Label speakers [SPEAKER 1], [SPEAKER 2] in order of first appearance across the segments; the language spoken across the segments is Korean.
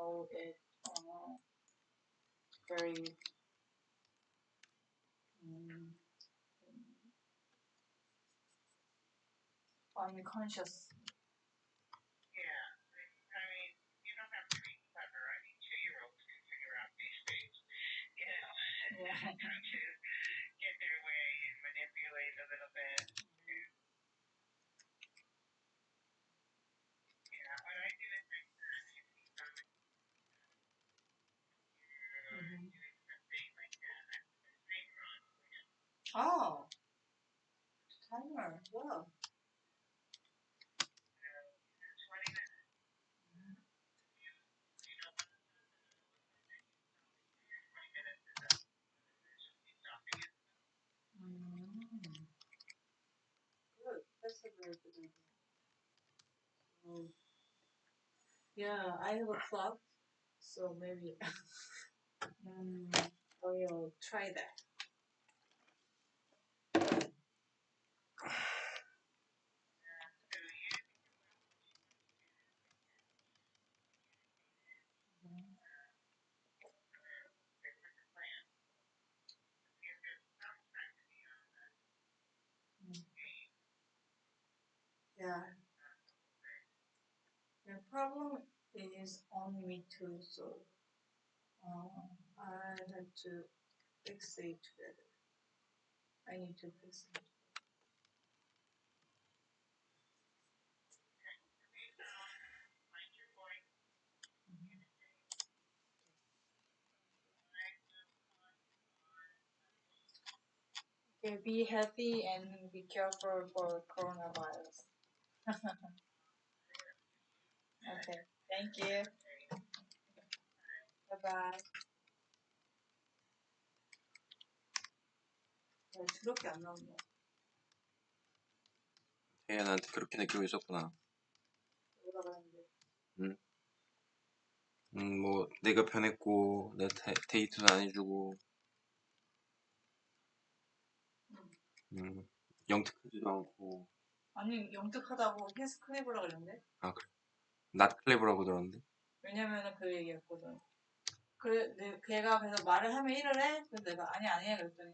[SPEAKER 1] know it uh, very um, unconscious.
[SPEAKER 2] Yeah, I mean, you don't have to be clever. I mean, two-year-olds can figure out these things. You know,
[SPEAKER 1] Yeah.
[SPEAKER 2] trying to get their way and manipulate a little bit. Yeah, what I do is I turn if you come
[SPEAKER 1] Mhm.
[SPEAKER 2] doing something like that, I put a timer on for you.
[SPEAKER 1] Oh, timer. Wow.
[SPEAKER 2] So, it's 20 minutes. You, you don't want to 20 minutes is up. There's something stopping it.
[SPEAKER 1] Mm. Good. That's a very good idea. Mm. Yeah, I have a clock, so maybe mm, I will try that. Problem is on me too, so uh, I have to fix it together. I need to fix it. Okay, be healthy and be careful for coronavirus. okay, thank you. Bye bye. 야, 더럽게 안 나온다.
[SPEAKER 3] 태연한테 그렇게 느끼고 있었구나.
[SPEAKER 1] 뭐라 그랬는데.
[SPEAKER 3] 음, 뭐, 내가 변했고, 내 데, 데이트도 안 해주고, 음, 영특하지도 않고,
[SPEAKER 1] 아니, 영특하다고 헬스 클리브라 그랬는데?
[SPEAKER 3] 낫클레브라고 들었는데?
[SPEAKER 1] 왜냐면은 그 얘기였거든. 그래, 내, 걔가 그래서 말을 하면 일을 해? 그래서 내가 아니, 아니야. 그랬더니.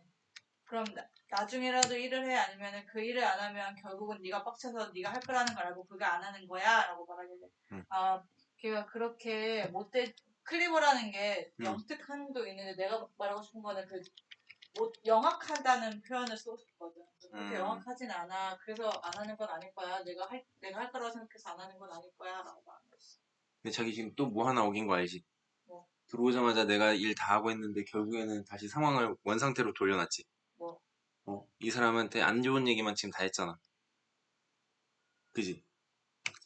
[SPEAKER 1] 그럼 나, 나중에라도 일을 해? 아니면은 그 일을 안 하면 결국은 네가 빡쳐서 네가 할 거라는 걸 알고 그거 안 하는 거야? 라고 말하길래.
[SPEAKER 3] 응.
[SPEAKER 1] 아, 걔가 그렇게 못돼, 클리버라는 게
[SPEAKER 3] 응.
[SPEAKER 1] 영특함도 있는데 내가 말하고 싶은 거는 그, 못, 영악하다는 표현을 쓰고 싶거든. 그렇게
[SPEAKER 3] 음.
[SPEAKER 1] 영악하진 않아. 그래서 안 하는 건 아닐 거야. 내가 할, 내가 할 거라고 생각해서 안 하는 건 아닐 거야. 라고 말한 거지.
[SPEAKER 3] 근데 자기 지금 또 뭐 하나 어긴 거 알지?
[SPEAKER 1] 뭐?
[SPEAKER 3] 들어오자마자 내가 일 다 하고 했는데 결국에는 다시 상황을 원 상태로 돌려놨지.
[SPEAKER 1] 뭐?
[SPEAKER 3] 어, 이 사람한테 안 좋은 얘기만 지금 다 했잖아. 그지?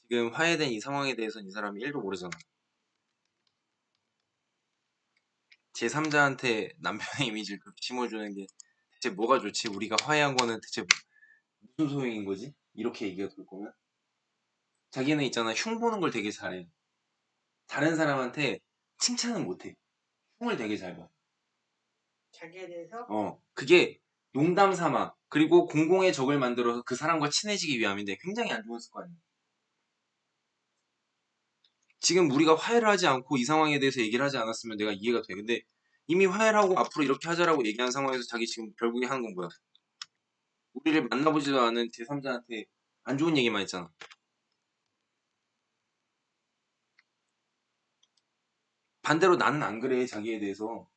[SPEAKER 3] 지금 화해된 이 상황에 대해서는 이 사람이 1도 모르잖아. 제3자한테 남편의 이미지를 그렇게 심어주는 게 대체 뭐가 좋지? 우리가 화해한 거는 대체 무슨 소용인 거지? 이렇게 얘기가 될 거면? 자기는 있잖아, 흉 보는 걸 되게 잘해. 다른 사람한테 칭찬은 못해. 흉을 되게 잘 봐.
[SPEAKER 1] 자기에 대해서?
[SPEAKER 3] 어, 그게 농담 삼아. 그리고 공공의 적을 만들어서 그 사람과 친해지기 위함인데 굉장히 안 좋은 습관이야. 지금 우리가 화해를 하지 않고 이 상황에 대해서 얘기를 하지 않았으면 내가 이해가 돼. 근데 이미 화해를 하고 앞으로 이렇게 하자라고 얘기한 상황에서 자기 지금 결국에 하는 건 뭐야? 우리를 만나보지도 않은 제3자한테 안 좋은 얘기만 했잖아. 반대로 나는 안 그래, 자기에 대해서.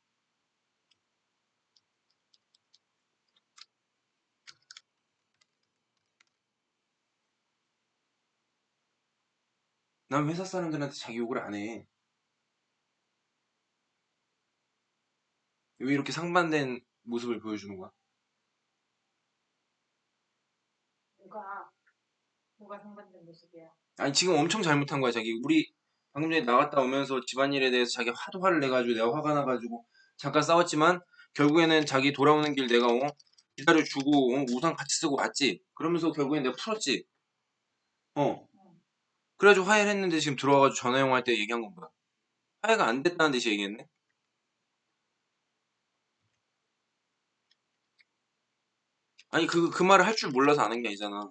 [SPEAKER 3] 난 회사 사람들한테 자기 욕을 안 해. 왜 이렇게 상반된 모습을 보여주는 거야?
[SPEAKER 1] 뭐가, 뭐가 상반된 모습이야.
[SPEAKER 3] 아니 지금 엄청 잘못한 거야 자기 우리 방금 전에 나갔다 오면서 집안일에 대해서 자기 하도 화를 내가지고 내가 화가 나가지고 잠깐 싸웠지만 결국에는 자기 돌아오는 길 내가 어 기다려주고 어, 우산 같이 쓰고 왔지 그러면서 결국엔 내가 풀었지 어 그래가지고 화해를 했는데 지금 들어와가지고 전화용 할때 얘기한 건 뭐야? 화해가 안 됐다는 듯이 얘기했네? 아니 그, 그 말을 할 줄 몰라서 아는 게 아니잖아.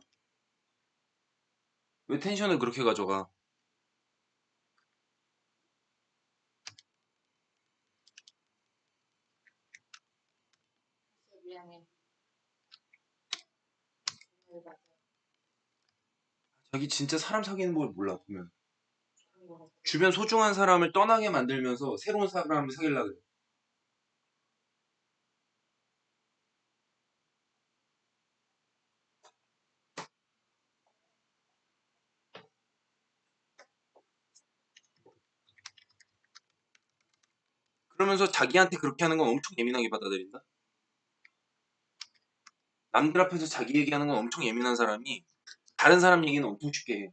[SPEAKER 3] 왜 텐션을 그렇게 가져가
[SPEAKER 1] 미안해. 네, 맞아.
[SPEAKER 3] 자기 진짜 사람 사귀는 걸 몰라 보면. 주변 소중한 사람을 떠나게 만들면서 새로운 사람을 사귀려고 그래. 그러면서 자기한테 그렇게 하는 건 엄청 예민하게 받아들인다. 남들 앞에서 자기 얘기하는 건 엄청 예민한 사람이 다른 사람 얘기는 엄청 쉽게 해.